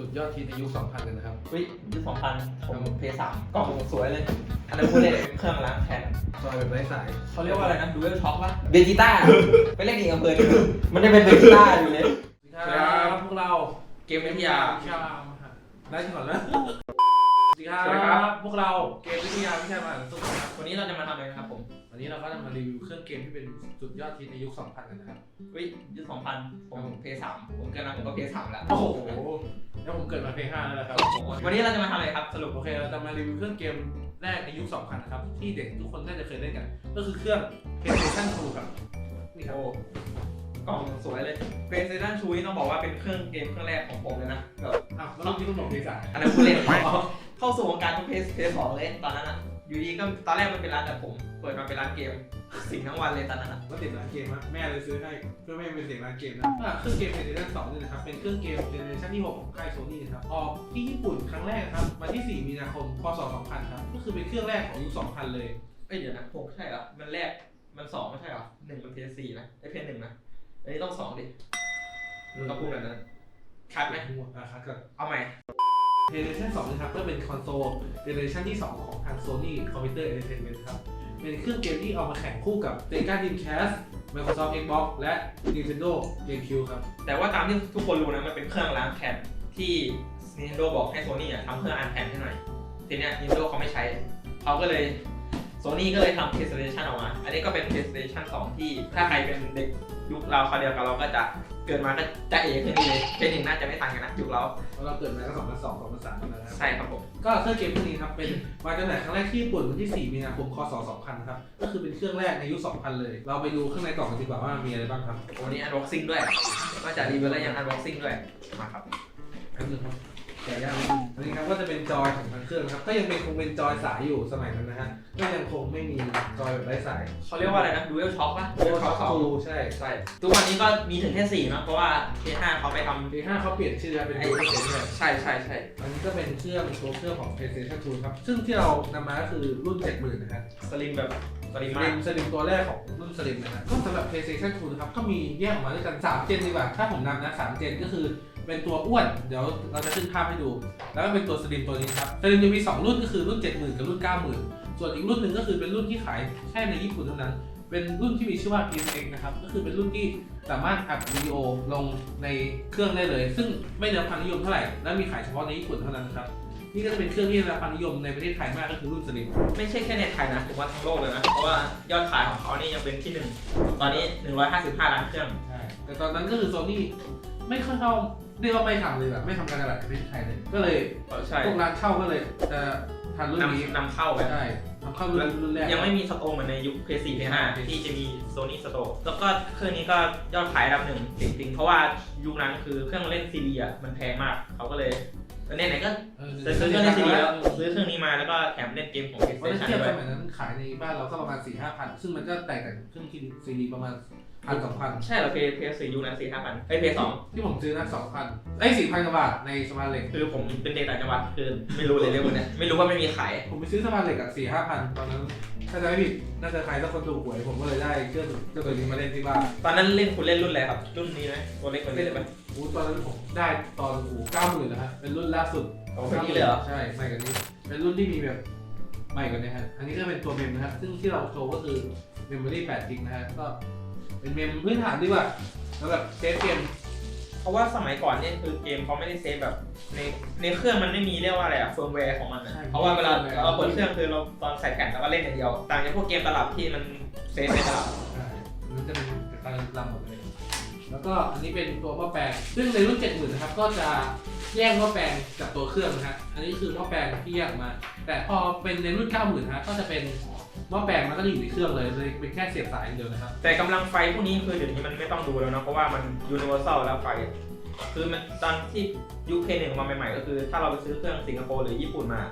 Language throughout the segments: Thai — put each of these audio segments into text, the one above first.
สุดยอดทีในยุค2000 เลยนะครับ วิยุคสองพันผมเพย์สามกล่องสวยเลย อันนั้นพูดเลยเป็นเครื่องล้างแทนซอยแบบไร้สาย เขาเรียกว่าอะไรนะดูเอลช็อคปะเบจิต้า ไปเล่นอีกอำเภอหนึงมันได้เป็นเบจิต้าอยู่เลยสวัสดีครับ พวกเราเกมวิทยาวิชามหาได้ก่อนแล้ว สวัสดีครัสวัสดีครับบพวกเราเกมวิทยาวิชามหาสุขครับวันนี้เราจะมาทำอะไรนะครับผมวันนี้เราก็จะมารีวิวเครื่องเกมที่เป็นสุดยอดทีในยุค 2000 กันนะครับ วิยุคสองพันผมเพย์สามผมเกินมาผมก็เพย์สามแล้ว โอ้โห แล้วผมเกิดมาเพย์ห้าแล้วนะครับ วันนี้เราจะมาทำอะไรครับสรุปโอเค เราจะมารีวิวเครื่องเกมแรกในยุค 2000 นะครับ ที่เด็กทุกคนน่าจะเคยเล่นกัน ก็คือเครื่อง PlayStation 2 ครับ นี่ครับ โอ้กล่องสวยเลยเป็นเซตันชูนี่ต้องบอกว่าเป็นเครื่องเกมเครื่องแรกของผมเลยนะแบบอ้าวแล้วเราที่ต้องบอกเพย์สามอันนั้นพูดเล่น เข้าสู่วงการทุกเพย์เพย์สองเลยตอนนั้นอะ อยู่ดีก็ตอนแรกมันเป็นร้านแต่ผม เปิดมาเป็นร้านเกม สิ่งทั้งวันเลยตอนนั้นอะก็ติดร้านเกมอะแม่เลยซื้อให้เพื่อไม่ให้เป็นเสียงร้านเกมนะอะเครื่องเกม PlayStation 2นี่นะครับเป็นเครื่องเกมเจเนอเรชันที่6ของค่ายโซนี่นะครับออกที่ญี่ปุ่นครั้งแรกครับวันที่ 4 มีนาคมพศ2000ครับก็คือเป็นเครื่องแรกของยุค2000 เลย เอ้ยเดี๋ยวนะหกใช่เหรอมันแรกมันสองไม่ใช่เหรอหนึ่งมันเพย์สี่นะไอเพย์หนึ่งนะอันนี้ต้องสองดิต้องพูดแบบนั้นคัดไหมอะครับก็เอาใหม่ PlayStation 2นะครับก็เป็นคอนโซลเจเนอเรชันที่ 2 ของทาง Sony Computer Entertainment ครับ เป็นเครื่องเกมที่เอามาแข่งคู่กับ Sega Dreamcast Microsoft Xbox และ Nintendo GameCube ครับ แต่ว่าตามที่ทุกคนรู้นะ มันเป็นเครื่องล้างแผ่นที่ Nintendo บอกให้ Sony อะทำเครื่องอ่านแผ่นให้หน่อย ทีเนี้ย Nintendo เขาไม่ใช้ เขาก็เลย Sony ก็เลยทำ PlayStation ออกมา อันนี้ก็เป็น PlayStation 2 ที่ถ้าใครเป็นเด็ก ยุคเราเขาวเดียวกับเราก็จะเกิดมาก็จะเอขึ้นนี่เลยเป็นหนึ่งน่าจะไม่ทันกันนะยุคเราเพราะเราเกิดมาก็2002 2003แล้วนะครับ ใช่ครับผม ก็เครื่องเกมพวกนี้ครับเป็นมาจำหน่ายครั้งแรกที่ญี่ปุ่นวันที่ 4 มีนาคม คศ 2000 ครับ ก็คือเป็นเครื่องแรกในยุค 2000 เลย เราไปดูข้างในกล่องกันดีกว่าว่ามีอะไรบ้างครับวันนี้ unboxing ด้วยนอกจากรีวิวแล้วยัง unboxing ด้วยมาครับ อันนึงครับ แกะยากอันนี้ครับก็จะเป็นจอยของทางเครื่องนะครับ ก็ยังเป็นคงเป็นจอยสายอยู่สมัยนั้นนะฮะก็ยังคงไม่มีจอยแบบไร้สายเขาเรียกว่าอะไรนะ Dual Shock ป่ะ Dual Shock สองทูใช่ใช่ทุกวันนี้ก็มีถึงแค่สี่เนอะเพราะว่า P5 เขาไปทำปี5เขาเปลี่ยนชื่อแล้วเป็น Dual Sense ใช่ใช่ใช่อันนี้ก็เป็นเครื่องตัวเครื่องของ PlayStation 2ครับ ซึ่งที่เรานำมาก็คือรุ่น 70,000นะฮะ สลิมแบบสลิมสมาลิกมสลิมตัวแรกของรุ่นสลิมนะฮะก็สำหรับ PlayStation 2นะครับ ก็มีแยกออกมาด้วยกัน 3 เจนดีกว่า ถ้าผมนำนะ 3 เจนก็คือ เป็นตัวอ้วน เดี๋ยวเราจะขึ้นภาพให้ดู แล้วก็เป็นตัวสลิมตัวนี้ครับสลิมจะมี 2 รุ่นก็คือรุ่น 70,000 กับรุ่น 90,000 ส่วนอีกรุ่นหนึ่งก็คือเป็นรุ่นที่ขายแค่ในญี่ปุ่นเท่านั้น เป็นรุ่นที่มีชื่อว่า PSX นะครับ ก็คือเป็นรุ่นที่สามารถอัดวิดีโอลงในเครื่องได้เลย ซึ่งไม่ได้รับความนิยมเท่าไหร่ และมีขายเฉพาะในญี่ปุ่นเท่านั้นนะครับ นี่ก็จะเป็นเครื่องที่ได้รับความนิยมในประเทศไทยมากก็คือรุ่นสลิมไม่ใช่แค่ในไทยนะผมว่าทั้งโลกเลยนะ เพราะว่ายอดขายของเขานี่ยังเป็นที่หนึ่งตอนนี้ 155 ล้านเครื่องใช่แต่ตอนนั้นก็คือโซนี่ ไม่ค่อยเข้าเรียกว่าไม่ทำเลยแบบไม่ทำการตลาดในประเทศไทยเลยก็เลยใช่พวกร้านเช่าก็เลยจะทันรุ่นนี้นำนำเข้าไป ใช่ทำเข้ารุ่นรุ่นแรกยังไม่มีสโตร์เหมือนในยุค PS4 PS5 ที่จะมี Sony Store แล้วก็เครื่องนี้ก็ยอดขายอันดับหนึ่งจริงๆ เพราะว่ายุคนั้นคือเครื่องเล่นซีดีอะมันแพงมากเขาก็เลยเนี่ยไหนๆก็เออซื้อเครื่องเล่นซีดีแล้วซื้อเครื่องนี้มาแล้วก็แถมเล่นเกมของเพราะฉะนั้น PlayStation เทียบด้วสยมัยนั้นขายในบ้านเราก็ประมาณ4ี่ห้าพันซึ่งมันก็แตกต่างจากเครื่องที่ซีดีประมาณ พันสองพันใช่เหรอ PS PS4 ยุคนั้น4 5พันไอ้ PS2 ที่ผมซื้อนะสองพันไอ้สี่พันกว่าบาทในสมาร์ทเล็กคือผมเป็นเด็กต่างจังหวัดคือไม่รู้เลยเรื่องพวกเนี้ยไม่รู้ว่าไม่มีขายผมไปซื้อสมาร์ทเล็กอะสี่ห้าพันตอนนั้นถ้าจะไม่ผิดน่าจะใครสักคนถูกหวยผมก็เลยได้เครื่องเจ้าตัวนี้มาเล่นที่บ้านตอนนั้นเล่นคุณเล่นรุ่นอะไรครับรุ่นนี้ไหมตัวเล็กกว่านี้เลยไหมโอ้ตอนนั้นผมได้ตอนโอ้เก้าหมื่นนะฮะเป็นรุ่นล่าสุดโอ้เป็นนี้เลยเหรอใช่ใหม่กว่านี้เป็นรุ่นที่มีแบบใหม่กว่านี้ฮะอันนี้ก็เป็นตัวเมมนะฮะซึ่งที่เราโชว์ก็คือ Memory 8 g b นะฮะก็ เป็นเมมพื้นฐานดีกว่าแล้วแบบเซฟเกมเพราะว่าสมัยก่อนเนี่ยคือเกมเขาไม่ได้เซฟแบบในในเครื่องมันไม่มีเรียกว่าอะไรอะเฟิร์มแวร์ของมันอะใช่เพราะว่าเวลา firmware เราเปิดเครื่องคือเราตอนใส่แผ่นแล้วก็เล่นอย่างเดียว ต่างจากพวกเกมตลับที่มันเซฟในตลับใช่มันจะเป็นการลำหมดเลย แล้วก็อันนี้เป็นตัวหม้อแปลง ซึ่งในรุ่น 70,000นะครับก็จะแยกหม้อแปลงจากตัวเครื่องนะฮะ อันนี้คือหม้อแปลงที่แยกออกมา แต่พอเป็นในรุ่น 90,000ฮะก็จะเป็นหม้อแปลงมันก็จะอยู่ในเครื่องเลยเลยเป็นแค่เสียบสายอย่างเดียวนะครับ แต่กำลังไฟพวกนี้คือเดี๋ยวนี้มันไม่ต้องดูแล้วเนอะเพราะว่ามันยูนิเวอร์แซลแล้วไฟอะคือมันตอนที่ยุคเพย์หนึ่งมาใหม่ๆ ก็คือ ถ้าเราไปซื้อเครื่องสิงคโปร์หรือญี่ปุ่นมา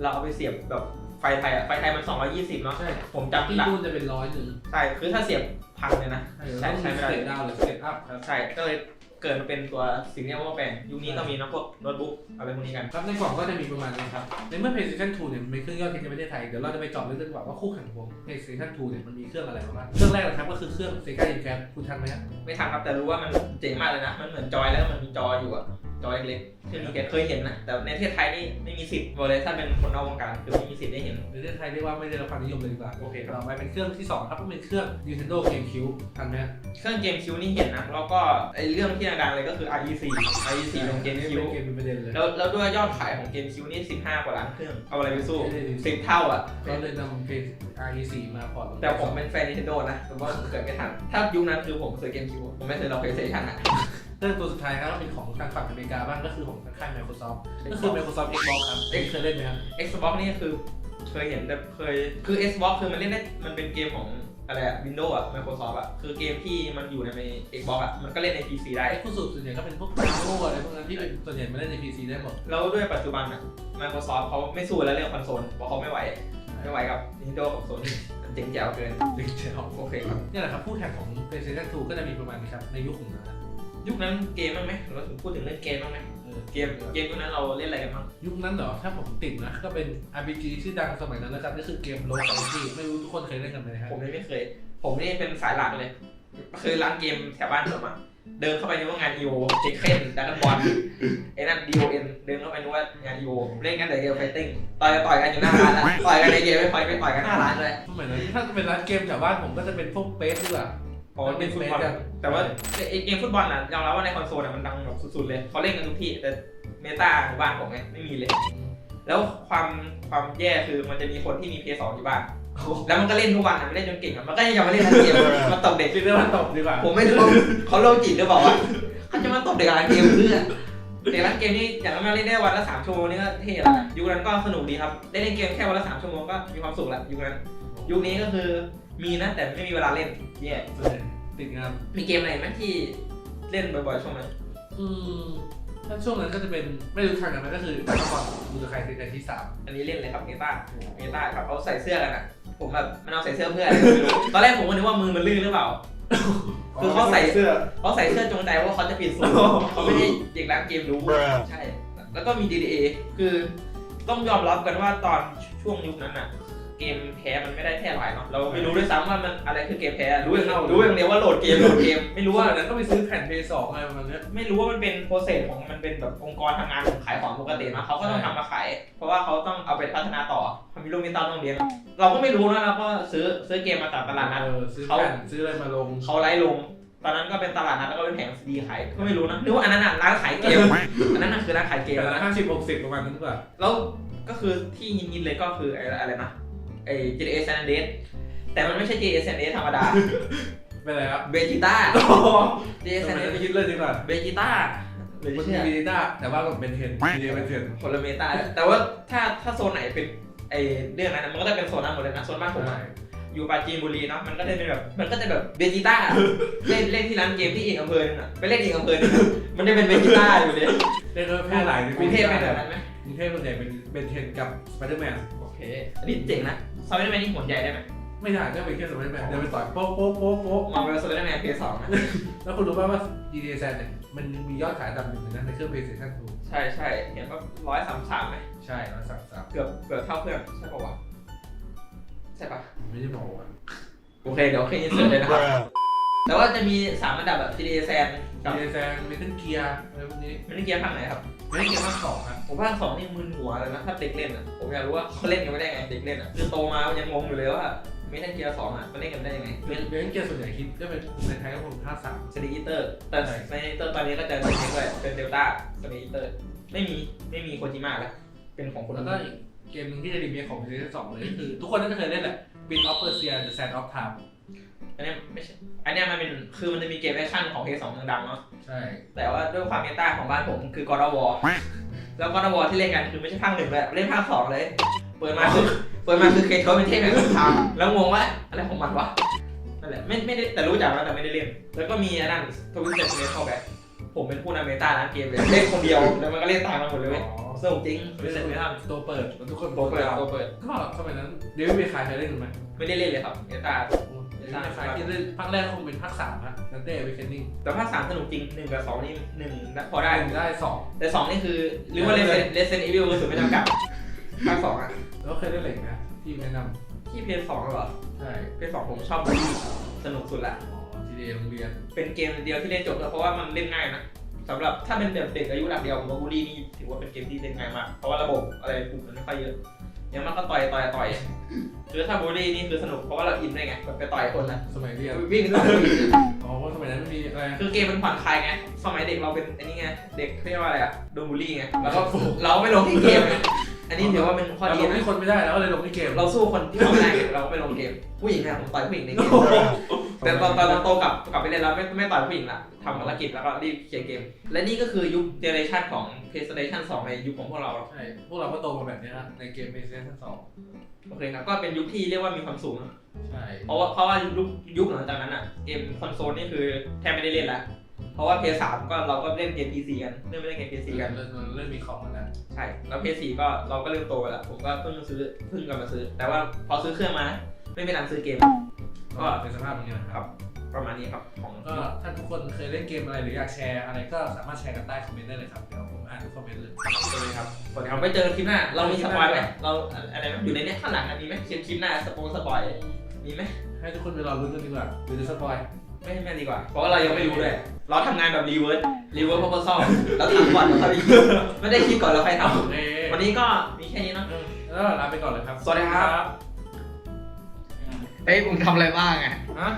เราเอาไปเสียบแบบไฟไทยอะไฟไทยมัน 220เนาะใช่ ผมที่จำหลักรุ่นจะเป็นร้อยหนึ่ง ใช่ คือถ้าเสียบ พังเลยนะใช่ใช้ใช้ใช้ไม่ไม่ได้ได้เซตดาวหรือเซตอัพครับใช่ก็เลยเกิดมาเป็นตัวสิ่งที่เรียกว่าแปลงยุคนี้ก็มีนะพวกโน้ตบุ๊กอะไรพวกนี้กันครับในกล่องก็จะมีประมาณนี้ครับ ในเมื่อ PlayStation 2เนี่ยมันเป็นเครื่องยอดฮิตในประเทศไทย เดี๋ยวเราจะไปเจาะลึกกันดีกว่าว่าคู่แข่งของผม PlayStation 2เนี่ยมันมีเครื่องอะไรมาบ้างเครื่องแรกนะครับก็คือเครื่อง Sega Dreamcast คุณทันไหมครับไม่ทันครับแต่รู้ว่ามันเจ๋งมากเลยนะ มันเหมือนจอยแล้วมันมีจออยู่อะ จอเล็กๆที่มีเกตเคยเห็นนะ แต่ในประเทศไทยนี่ไม่มีสิทธิ์บอกเลยถ้าเป็นคนนอกวงการคือไม่มีสิทธิ์ได้เห็น ในประเทศไทยเรียกว่าไม่ได้รับความนิยมเลยดีกว่าโอเคครับ ต่อไปเป็นเครื่องที่สองครับก็เป็นเครื่อง Nintendo GameCube ทันไหมฮะเครื่องเกมคิวนี่เห็นนะ แล้วก็ไอเรื่องที่ดังๆเลยก็คือ RE4 RE4 ของเกมคิวเกมเป็นประเด็นเลย แล้วแล้วด้วยยอดขายของเกมคิวนี่ 15 กว่าล้านเครื่อง เอาอะไรไปสู้ไม่ได้ดี10 เท่าอะ ก็เลยนำเพย์ RE4 มาพอร์ตลงแต่ผมเป็นแฟน Nintendo นะแต่ว่าเกิดไม่ทัน ถ้ายุคนั้นคือผมซื้อเกมคิวผมไม่ซื้อเรา PlayStation อะ เครื่องตัวสุดท้ายครับก็เป็นของทางฝั่งอเมริกาบ้างก็คือของค่าย Microsoft ก็คือ Microsoft Xbox ครับเอ็กเคยเล่นไหมครับ Xbox นี่คือเคยเห็นแต่เคยคือ Xbox คือมันเล่นได้มันเป็นเกมของอะไรอะ Windows อะ Microsoft อะคือเกมที่มันอยู่ใน Xbox อะมันก็เล่นใน PC ได้ ไอ้ผู้สูบส่วนใหญ่ก็เป็นพวก Mario อะไรพวกนั้นที่เป็นส่วนใหญ่มาเล่นใน PC ได้หมด แล้วด้วยปัจจุบันอะ Microsoft เขาไม่สู้แล้วเรื่องคอนโซลเพราะเขาไม่ไหว ไม่ไหวกับ Nintendo กับ Sony มันเจ๋งแจ๋วเกินจริงๆครับโอเคครับนี่แหละครับผู้แข่งของ PlayStation 2 ก็จะมีประมาณนี้ครับในยุคของนั้น ยุคนั้นเกมบ้างไหมเราถึงพูดถึงเรื่องเกมบ้างไหมเออเกมเกมยุคนั้นเราเล่นอะไรกันบ้างยุคนั้นเหรอ ถ้าผมติดนะ ก็เป็น RPG ชื่อดังสมัยนั้นแล้วกันก็คือเกม Low Quality ไม่รู้ทุกคนเคยเล่นกันไหมนะครับผมนี่ไม่เคย ผมนี่เป็นสายหลักเลยคือร้านเกมแถวบ้านผมอะเดินเข้าไปนึกว่างานอีโอเจ็คเคนดันบอลไอ้นั่นดีโอเอ็นเดินเข้าไปนึกว่างานอีโอเล่นกันแต่เกมไฟติ้งต่อยต่อยกันอยู่หน้าร้านอะต่อยกันในเกมไม่ต่อยไม่ต่อยกันหน้าร้านเลยสมัยนั้นถ้าเป็นร้านเกมแถวบ้านผมก็จะเป็นพวกเปสดีกว่า พอเป็นฟุตบอลแต่ว่าไอ้เกมฟุตบอลอะยอมรับว่าในคอนโซลอะมันดังแบบสุดๆเลยเขาเล่นกันทุกที่แต่เมตาหมู่บ้านผมไงไม่มีเลย แล้วความความแย่คือมันจะมีคนที่มีเพย์สองอยู่บ้านแล้วมันก็เล่นทุกวันอะมันเล่นจนเก่งอะมันก็ยังมาเล่นร้านเกมมาตบเด็กคิดได้ว่าตบดีกว่าผมไม่รู้ว่าเขาโรคจิตหรือเปล่าวะเขาจะมาตบเด็กร้านเกมเพื่อเด็กร้านเกมนี่อย่างน้อยเล่นได้วันละสามชั่วโมงนี่ก็เท่แล้วนะยุคนั้นก็สนุกดีครับได้เล่นเกมแค่วันละสามชั่วโมงก็มีความสุขแล้วยุคนั้นยุคนี้ก็คือ มีนะแต่ไม่มีเวลาเล่นแย่ส่วนใหญ่ติดงานมีเกมอะไรไหมที่เล่นบ่อยๆช่วงนั้นอืมถ้าช่วงนั้นก็จะเป็นไม่รู้ทางกันไหมก็คือแต่ก่อนดูใครเป็นใครที่สามอันนี้เล่นเลยครับเมตาเมตาครับเขาใส่เสื้อกันอะผมแบบมันเอาใส่เสื้อเพื่ออะไรก็ไม่รู้ตอนแรกผมก็นึกว่ามือมันลื่นหรือเปล่าคือเขาใส่เสื้อเขาใส่เสื้อจงใจว่าเขาจะปิดสูงเขาไม่ได้เด็กร้านเกมรู้ใช่ แล้วก็มี DDA คือต้องยอมรับกันว่าตอนช่วงยุคนั้นอะ เกมแพ้มันไม่ได้แพร่หลายเนาะเราไม่รู้ด้วยซ้ำว่ามันอะไรคือเกมแพ้รู้อย่างเดียวรู้อย่างเดียวว่าโหลดเกมโหลดเกมไม่รู้ว่าว่านั้นก็ไปซื้อแผ่นเพย์สองอะไรประมาณเนี้ยไม่รู้ว่ามันเป็นโปรเซสของมันเป็นแบบองค์กรทำงานขายของปกตินะเขาก็ต้องทำมาขายเพราะว่าเขาต้องเอาไปพัฒนาต่อเขามีลูกมีเต้าต้องเลี้ยงเราก็ไม่รู้นะเราก็ซื้อซื้อเกมมาจากตลาดนัดเออซื้อแผ่นซื้ออะไรมาลงเขาไล่ลงตอนนั้นก็เป็นตลาดนัดแล้วก็เป็นแผงซีดีขายก็ไม่รู้นะนึกว่าอันนั้นน่ะร้านขายเกมอันนั้นน่ะคือร้านขายเกมเดี๋ยวนะละห้าสิบหกสิบประมาณนั้นดีกว่าแล้วก็คือที่ฮินๆเลยก็คือไอ้อะไรนะ ไอ้ GTA San Andreas แต่มันไม่ใช่ GTA San Andreas ธรรมดา เป็นไรครับเบจิต้าโอ้โห GTA ทำ San ไม Andreas ไม่คิดเลยดีกว่าเบจิต้าหรือมันมีเชื่อวีดิต้าแต่ว่าก็เป็นเทนวีดิเป็นเทนคนละเมตาแต่ว่าถ้าถ้าโซนไหนเป็นไอ้เรื่องนั้นนะมันก็จะเป็นโซนนั้นหมดเลยนะโซนบ้านผมอะ อยู่ปราจีนบุรีเนาะมันก็จะเป็นแบบมันก็จะแบบเบจิต้า เล่นเล่นที่ร้านเกมที่อีกอำเภอนึงอะไปเล่นอีกอำเภอนึงอะมันจะเป็นเบจิต้าอยู่เลยเรียกว่าแพร่หลายในกรุงเทพเป็นแบบนั้นไหม กรุงเทพส่วนใหญ่เป็นเป็นเทนกับสไปเดอร์แมนโอเค อันนี้เจ๋งนะซาร์เวอร์แมนนี่หัวใหญ่ได้ไหมไม่ได้ก็เป็นแค่สไปเดอร์แมนเดินไปต่อยโป๊ะโป๊ะโป๊ะโป๊ะมาเป็นซาร์เวอร์แมนเพย์สองนะแล้วคุณรู้ป่าวว่า GTA San เนี่ยมันมียอดขายอันดับหนึ่งเลยนะในเครื่อง PlayStation 2ใช่ใช่เห็นว่าร้อยสามสามไหมใช่ร้อยสามสามเกือบเกือบเท่าเพื่อนใช่ปะวะใช่ปะไม่ได้บอกว่าโอเคเดี๋ยวขึ้นอินเสิร์ตเลยนะครับ แต่ว่าจะมีสามอันดับแบบ GTA San กับ GTA San Metal Gear อะไรพวกนี้มินิเกียร์ภาคไหนครับไม่ได้เกมภาคสองครับผมภาคสองนี่มึนหัวเลยนะถ้าเด็กเล่นอะผมอยากรู้ว่าเขาเล่นกันไม่ได้ไงเด็กเล่นอะคือโตมายังงงอยู่เลยว่ามินิเกียร์สองอะมันเล่นกันได้ยังไงเบนเกมส่วนใหญ่คิดก็เป็นในไทยก็คงภาคสามสตีอีเตอร์แต่สตีอีเตอร์ตอนนี้ก็จะเป็นเด็กด้วยเป็นเดลต้าสตีอีเตอร์ไม่มีไม่มีโคจิมะแล้วเป็นของคนแล้วก็อีกเกมหนึงที่จะรีเมคของ PlayStation 2เลยก็คือ ทุกคนน่าจะเคยเล่นแหละ Bin of Persia The Sand of Time อัน เนี้ยไม่ใช่อันเนี้ยมันเป็นคือมันจะมีเกมแอคชั่นของเพย์สองดังๆเนาะใช่แต่ว่าด้วยความเมตาของบ้านผมคือ God of War แล้ว God of War ที่เล่นกันคือไม่ใช่ภาคหนึ่งเลยเล่นภาคสองเลย เปิดมาคือเปิดมาคือเคทเขาเป็นเทพแห่งสงครามแล้วงงว่าอะไรของมันวะนั่นแหละไม่ไม่ได้แต่รู้จักนะแต่ไม่ได้เล่น แล้วก็มีอันนั้นทวิสเตอร์เเข้าไปผมเป็นผู้นำเมตาร้านเกมเลยเล่นคนเดียวแล้วมันก็เล่นตามมาหมดเลยเว้ยสนุกจริงทวิสเตอร์เมทัลตัวเปิดแล้วทุกคนตัวเปิดตามตัวเปิดก็สมัยนั้นเดวิดเบคายเคยเล่นกันไหมไม่ได้เล่นเลยครับเมตา เดวิดเบคายที่เล่นภาคแรกคงเป็นภาคสามฮะนันเต้เวคเคนนิ่งแต่ภาคสามสนุกจริงหนึ่งกับสองนี่หนึ่งพอได้หนึ่งได้สองแต่สองนี่คือหรือว่าเลเซนเลเซนอีวิลคือสุดไม่จำกัดภาคสองอะแล้วเคยเล่นอะไรอีกไหมที่แนะนที่เพย์สองเหรอำใช่เพย์สองผมชอบบูลลี่สนุกสุดละอ๋อ GTA โรงเรียนเป็นเกมเดียวที่เล่นจบแล้วเพราะว่ามันเล่นง่ายนะสำหรับถ้าเป็นแบบเด็กอายุระดับเดียวผมว่าบูลลี่นี่ถือว่าเป็นเกมที่เล่นง่ายมากเพราะว่าระบบอะไรปลูกมันไม่ค่อยเยอะ อยังมากก็ต่อยต่อยต่อยคือถ้าบูลลี่นี่คือสนุกเพราะว่าเราอินได้ไงแบบไปต่อยคนนะสมัยเรียนวิ่งต่อยอ๋อเพราะสมัยนั้นไม่มีอะไรคือเกมมันผ่อนคลายไงสมัยเด็กเราเป็นอันนี้ไงเด็กเรียกว่าอะไรอะโดนบูลลี่ไงแล้วก็เราไม่ลงที่เกมไงอันนี้ถือว่าเป็นข้อเราดีลงนะที่คนไม่ได้แล้วก็เลยลงที่เกม เราสู้คนที่เขาไม่ได้ไงเราก็ไม่ลงเกม ผู้หญิงอะผมต่อยผู้หญิงในเกม แต่ตอนตอนเราโตกลับกลับไปเล่นแล้วไม่ไม่ต่อยผู้หญิงละทำภารกิจแล้วก็รีบเคลียร์เกม และนี่ก็คือยุคเจเนอเรชันของ PlayStation 2 ในยุคของพวกเรา ใช่ พวกเราก็โตมาแบบนี้นะในเกม PlayStation 2 โอเคครับ ก็เป็นยุคที่เรียกว่ามีความสูงนะใช่ เพราะว่าเพราะว่ายุคยุคหลังจากนั้นอะ เกมคอนโซลนี่คือแทบไม่ได้เล่นละเพราะว่า PS3 ก็เราก็เล่นเกม PC กัน เริ่มไม่เล่นเกม PC กัน เริ่มเริ่มมีคอมกันแล้ว ใช่ แล้ว PS4 ก็เราก็เริ่มโตกันแล้ว ผมก็เพิ่งซื้อเพิ่งกลับมาซื้อ แต่ว่าพอซื้อเครื่องมา ไม่มีตังค์ซื้อเกม ก็เป็นสภาพอย่างนี้นะครับประมาณนี้ครับของก็ถ้าทุกคนเคยเล่นเกมอะไรหรืออยากแชร์อะไรก็สามารถแชร์กันใต้คอมเมนต์ได้เลยครับเดี๋ยวผมอ่านทุกคอมเมนต์เลยสวัสดีครับสวัสดีครับไว้เจอกันคลิปหน้า เรามีสปอยไหมเราอะไรไหมอยู่ในเนี้ยข้างหลังอะมีไหมคลิปคลิปหน้าสปงสปอยมีไหมให้ทุกคนไปรอรุ้นกันดีกว่าหรือจะสปอยไม่ไม่ดีกว่า เพราะว่าเรายังไม่รู้เลย เราทำงานแบบรีเวิร์สรีเวิร์สพอพอซอลเราทำก่อนแล้วค่อยไม่ได้คิดก่อนแล้วค่อยทโอเคำวันนี้ก็มีแค่นี้เนาะแล้วลาไปก่อนเลยครับ สวัสดีครับ เฮ้ยมึงทำอะไรบ้างอะ ฮะ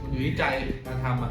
มันอยู่ที่ใจการทำอะ